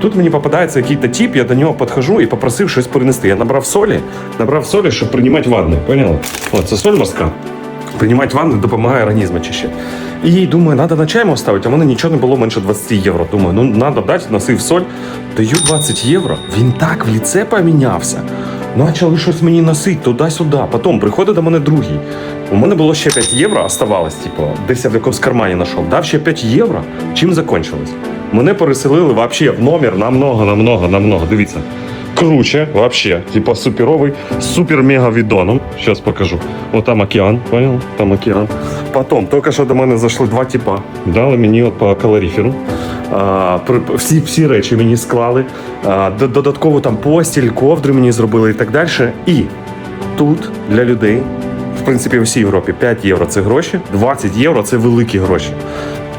Тут мені попадається якийсь тип, я до нього підходжу і попросив щось принести. Я набрав солі, набрав солі, щоб приймати ванну. Поняли? О, це соль морська. Приймати ванну допомагає організм очищати. І думаю, треба на чаймо ставити, а в мене нічого не було менше 20 євро. Думаю, ну треба дати, носив соль. Даю 20 євро. Він так в ліце помінявся. Почали щось мені носити туди-сюди. Потім приходить до мене другий. У мене було ще 5 євро, оставалось, типу, десь я в якомусь кармані знайшов. Дав ще 5 євро. Чим закончилось? Мене переселили вообще в номер намного, намного, намного. Дивіться. Круче, вообще, типа суперовий, супер-мега відоном. Сейчас покажу. Вот там океан, понял? Там океан. Потом, тільки що до мене зайшли два типа. Дали мені от по калоріферу. А, всі, всі речі мені склали. А, додатково там постіль, ковдри мені зробили і так далі. І тут для людей, в принципі, в всій Європі 5 євро це гроші, 20 євро це великі гроші.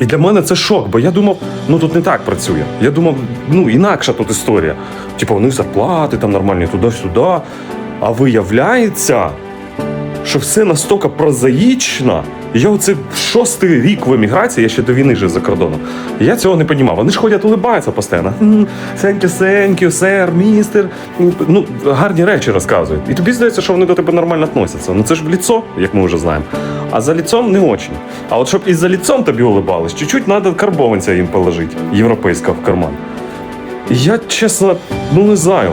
І для мене це шок, бо я думав, ну тут не так працює. Я думав, ну інакша тут історія. Типу, у них зарплати там нормальні туди-сюди. А виявляється, що все настільки прозаїчно. Я оце шостий рік в еміграції, я ще до війни жив за кордоном. Я цього не розумів. Вони ж ходять, улибаються постійно. Сенькю, сенькю, сер, містер. Ну, гарні речі розказують. І тобі здається, що вони до тебе нормально відносяться. Ну це ж в ліцо, як ми вже знаємо. А за ліцом не очень. А от щоб і за ліцом тобі улибались, чуть-чуть треба карбованця їм положити, європейського в карман. Я чесно, ну не знаю.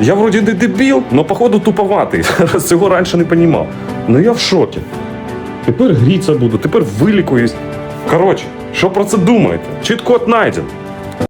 Я вроді не дебіл, але походу туповатий. Цього раніше не розумів. Ну я в шокі. Тепер гріться буду, тепер вилікуюсь. Коротше, що про це думаєте? Чіт-код найден.